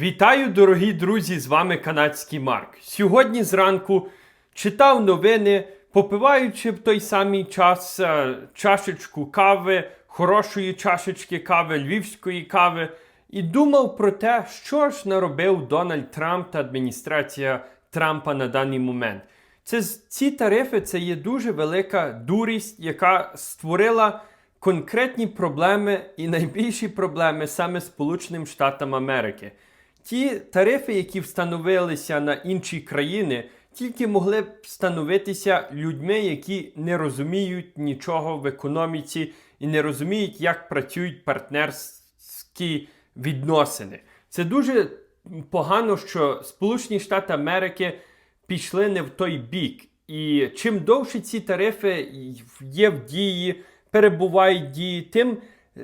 Вітаю, дорогі друзі! З вами канадський Марк. Сьогодні зранку читав новини, попиваючи в той самий час е, чашечку кави, хорошої чашечки кави, львівської кави, і думав про те, що ж наробив Дональд Трамп та адміністрація Трампа на даний момент. Це ці тарифи це є дуже велика дурість, яка створила конкретні проблеми і найбільші проблеми саме Сполученим Штатам Америки. Ті тарифи, які встановилися на інші країни, тільки могли б встановитися людьми, які не розуміють нічого в економіці і не розуміють, як працюють партнерські відносини. Це дуже погано, що Сполучені Штати Америки пішли не в той бік. І чим довше ці тарифи є в дії, перебувають в дії, тим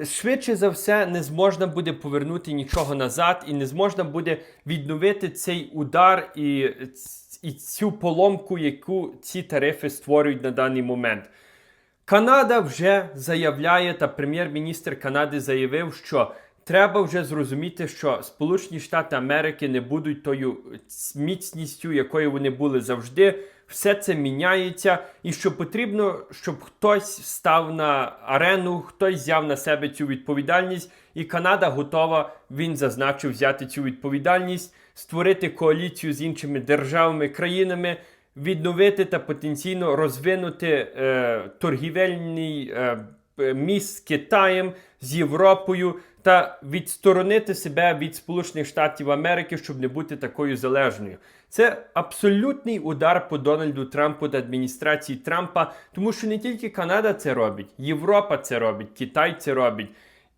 швидше за все не зможна буде повернути нічого назад, і не зможна буде відновити цей удар і, і цю поломку, яку ці тарифи створюють на даний момент. Канада вже заявляє, та прем'єр-міністр Канади заявив, що треба вже зрозуміти, що Сполучені Штати Америки не будуть тою міцністю, якою вони були завжди. Все це міняється, і що потрібно, щоб хтось став на арену, хтось взяв на себе цю відповідальність, і Канада готова, він зазначив, взяти цю відповідальність, створити коаліцію з іншими державами, країнами, відновити та потенційно розвинути е, торгівельний е, міст з Китаєм, з Європою та відсторонити себе від Сполучених Штатів Америки, щоб не бути такою залежною. Це абсолютний удар по Дональду Трампу та адміністрації Трампа, тому що не тільки Канада це робить, Європа це робить, Китай це робить.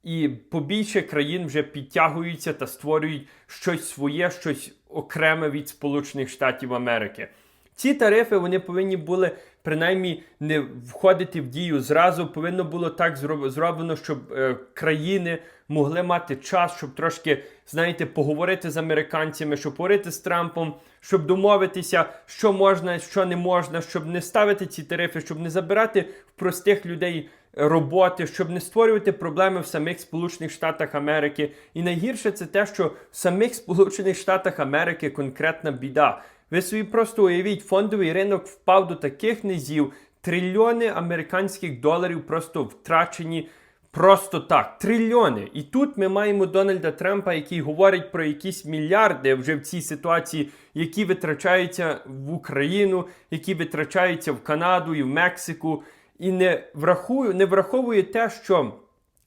І побільше країн вже підтягуються та створюють щось своє, щось окреме від Сполучених Штатів Америки. Ці тарифи вони повинні були принаймні не входити в дію зразу. Повинно було так зроб- зроблено, щоб е, країни могли мати час, щоб трошки, знаєте, поговорити з американцями, щоб говорити з Трампом, щоб домовитися, що можна, що не можна, щоб не ставити ці тарифи, щоб не забирати в простих людей роботи, щоб не створювати проблеми в самих Сполучених Штатах Америки. І найгірше це те, що в самих Сполучених Штатах Америки конкретна біда. Ви собі просто уявіть, фондовий ринок впав до таких низів, трильйони американських доларів просто втрачені. Просто так, трильйони. І тут ми маємо Дональда Трампа, який говорить про якісь мільярди вже в цій ситуації, які витрачаються в Україну, які витрачаються в Канаду і в Мексику, і не врахує, не враховує те, що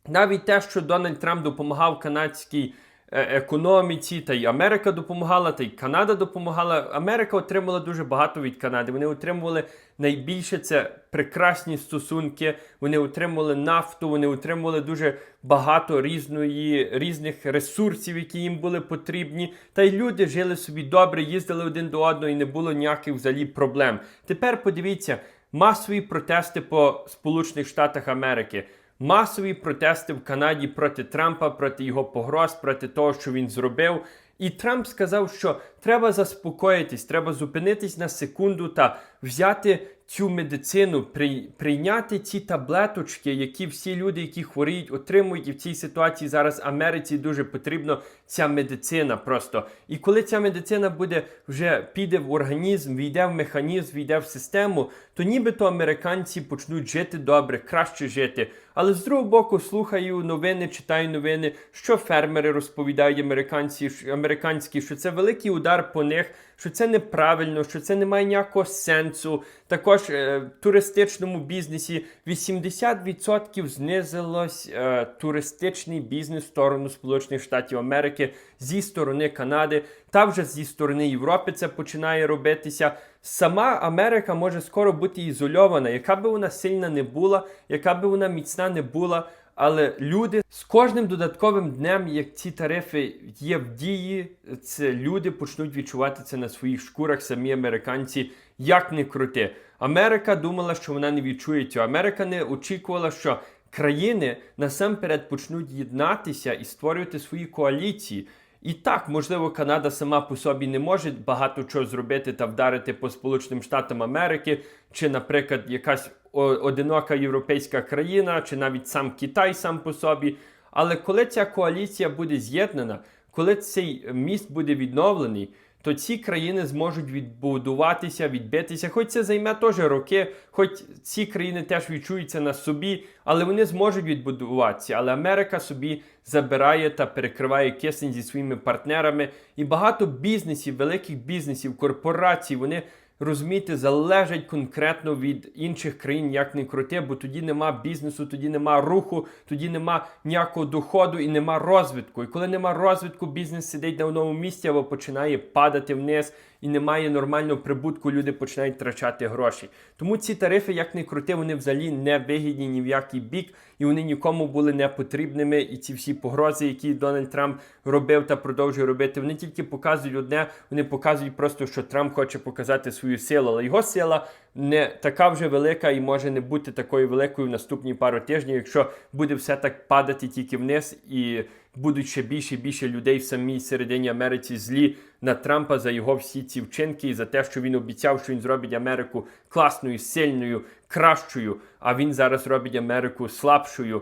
навіть те, що Дональд Трамп допомагав канадській економіці, та й Америка допомагала, та й Канада допомагала. Америка отримала дуже багато від Канади. Вони отримували найбільше це прекрасні стосунки. Вони отримували нафту, вони отримували дуже багато різної, різних ресурсів, які їм були потрібні. Та й люди жили собі добре, їздили один до одного і не було ніяких взагалі проблем. Тепер подивіться масові протести по Сполучених Штатах Америки. Масові протести в Канаді проти Трампа, проти його погроз, проти того, що він зробив. І Трамп сказав, що треба заспокоїтись, треба зупинитись на секунду та взяти цю медицину, при, прийняти ці таблеточки, які всі люди, які хворіють, отримують. І в цій ситуації зараз Америці дуже потрібна ця медицина просто. І коли ця медицина буде вже піде в організм, війде в механізм, війде в систему, то нібито американці почнуть жити добре, краще жити. Але з другого боку, слухаю новини, читаю новини, що фермери розповідають американці, американські, що це великий удар по них, що це неправильно, що це не має ніякого сенсу. Також е, в туристичному бізнесі 80% знизилось е, туристичний бізнес в сторону Сполучених Штатів Америки зі сторони Канади, та вже зі сторони Європи це починає робитися. Сама Америка може скоро бути ізольована, яка би вона сильна не була, яка би вона міцна не була. Але люди з кожним додатковим днем, як ці тарифи є в дії, це люди почнуть відчувати це на своїх шкурах, самі американці, як не крути. Америка думала, що вона не відчує цього. Америка не очікувала, що країни насамперед почнуть єднатися і створювати свої коаліції. І так, можливо, Канада сама по собі не може багато чого зробити та вдарити по Сполученим Штатам Америки, чи, наприклад, якась одинока європейська країна, чи навіть сам Китай сам по собі. Але коли ця коаліція буде з'єднана, коли цей міст буде відновлений, то ці країни зможуть відбудуватися, відбитися. Хоч це займе теж роки, хоч ці країни теж відчуються на собі, але вони зможуть відбудуватися. Але Америка собі забирає та перекриває кисень зі своїми партнерами. І багато бізнесів, великих бізнесів, корпорацій, вони. Розумієте, залежать конкретно від інших країн, як не крути, бо тоді нема бізнесу, тоді нема руху, тоді нема ніякого доходу і нема розвитку. І коли нема розвитку, бізнес сидить на одному місці або починає падати вниз і немає нормального прибутку, люди починають втрачати гроші. Тому ці тарифи, як не крути, вони взагалі не вигідні ні в який бік, і вони нікому були не потрібними. І ці всі погрози, які Дональд Трамп робив та продовжує робити, вони тільки показують одне, вони показують просто, що Трамп хоче показати свою силу, але його сила не така вже велика і може не бути такою великою в наступні пару тижнів, якщо буде все так падати тільки вниз і будуть ще більше і більше людей в самій середині Америці злі на Трампа за його всі ці вчинки і за те, що він обіцяв, що він зробить Америку класною, сильною, кращою. А він зараз робить Америку слабшою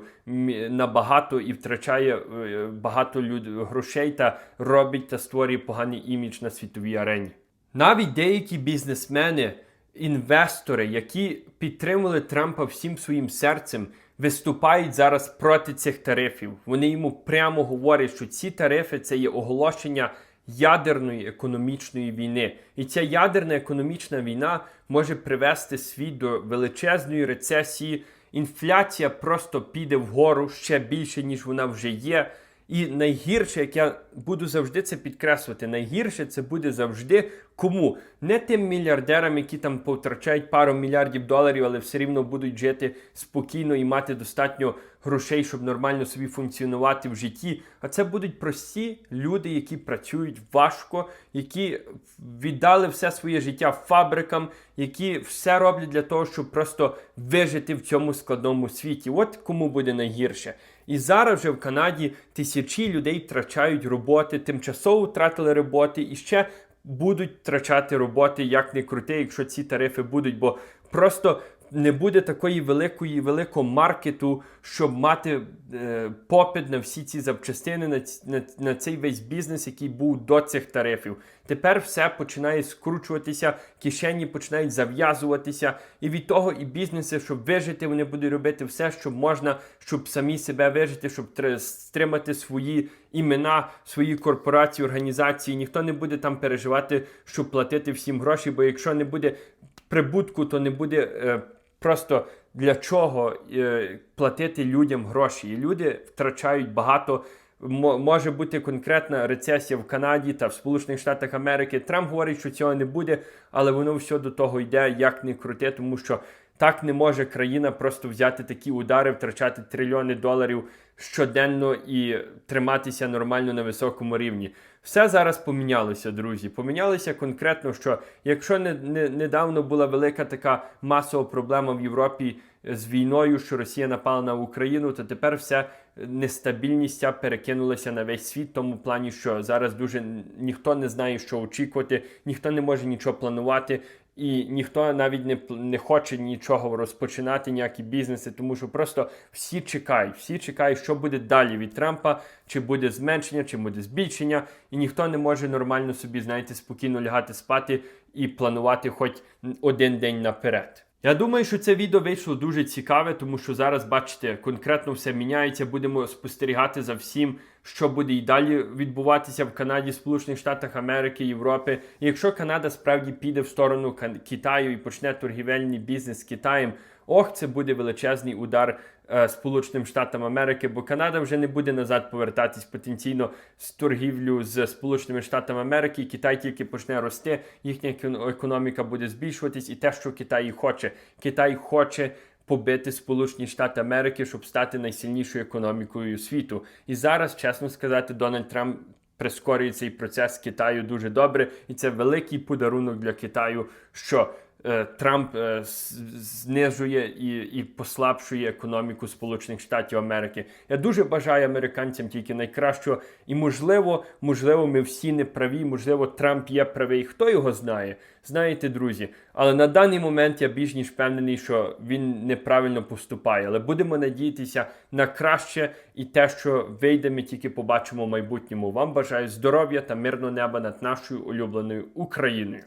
набагато і втрачає е, багато люд... грошей та робить та створює поганий імідж на світовій арені. Навіть деякі бізнесмени, інвестори, які підтримували Трампа всім своїм серцем, виступають зараз проти цих тарифів. Вони йому прямо говорять, що ці тарифи це є оголошення ядерної економічної війни. І ця ядерна економічна війна може привести світ до величезної рецесії. Інфляція просто піде вгору ще більше, ніж вона вже є. І найгірше, як я буду завжди це підкреслювати, найгірше це буде завжди кому? Не тим мільярдерам, які там повтрачають пару мільярдів доларів, але все рівно будуть жити спокійно і мати достатньо грошей, щоб нормально собі функціонувати в житті. А це будуть прості люди, які працюють важко, які віддали все своє життя фабрикам, які все роблять для того, щоб просто вижити в цьому складному світі. От кому буде найгірше. І зараз вже в Канаді тисячі людей втрачають роботи, тимчасово втратили роботи і ще будуть втрачати роботи, як не крути, якщо ці тарифи будуть, бо просто не буде такої великої великого маркету, щоб мати е, попит на всі ці запчастини, на, на, на цей весь бізнес, який був до цих тарифів. Тепер все починає скручуватися, кишені починають зав'язуватися, і від того і бізнеси, щоб вижити, вони будуть робити все, що можна, щоб самі себе вижити, щоб стримати свої імена, свої корпорації, організації. Ніхто не буде там переживати, щоб платити всім гроші, бо якщо не буде прибутку, то не буде е, просто для чого е, платити людям гроші. І люди втрачають багато. Мо- Може бути конкретна рецесія в Канаді та в Сполучених Штатах Америки. Трамп говорить, що цього не буде, але воно все до того йде, як не крути, тому що так не може країна просто взяти такі удари, втрачати трильйони доларів щоденно і триматися нормально на високому рівні. Все зараз помінялося, друзі. Помінялося конкретно, що якщо не, не, недавно була велика така масова проблема в Європі з війною, що Росія напала на Україну, то тепер вся нестабільність ця перекинулася на весь світ, в тому плані, що зараз дуже ніхто не знає, що очікувати, ніхто не може нічого планувати. І ніхто навіть не, не хоче нічого розпочинати, ніякі бізнеси, тому що просто всі чекають, всі чекають, що буде далі від Трампа, чи буде зменшення, чи буде збільшення, і ніхто не може нормально собі, знаєте, спокійно лягати спати і планувати хоч один день наперед. Я думаю, що це відео вийшло дуже цікаве, тому що зараз, бачите, конкретно все міняється. Будемо спостерігати за всім, що буде і далі відбуватися в Канаді, Сполучених Штатах Америки, Європи. І якщо Канада справді піде в сторону Китаю і почне торгівельний бізнес з Китаєм, ох, це буде величезний удар е, Сполученим Штатам Америки, бо Канада вже не буде назад повертатись потенційно з торгівлю з Сполученими Штатами Америки. Китай тільки почне рости, їхня екон- економіка буде збільшуватись, і те, що Китай хоче. Китай хоче побити Сполучені Штати Америки, щоб стати найсильнішою економікою світу. І зараз, чесно сказати, Дональд Трамп прискорює цей процес Китаю дуже добре, і це великий подарунок для Китаю, що Трамп е, знижує і, і послабшує економіку Сполучених Штатів Америки. Я дуже бажаю американцям тільки найкращого. І можливо, можливо, ми всі не праві, можливо, Трамп є правий. Хто його знає? Знаєте, друзі. Але на даний момент я більш ніж впевнений, що він неправильно поступає. Але будемо надіятися на краще і те, що вийде, ми тільки побачимо в майбутньому. Вам бажаю здоров'я та мирного неба над нашою улюбленою Україною.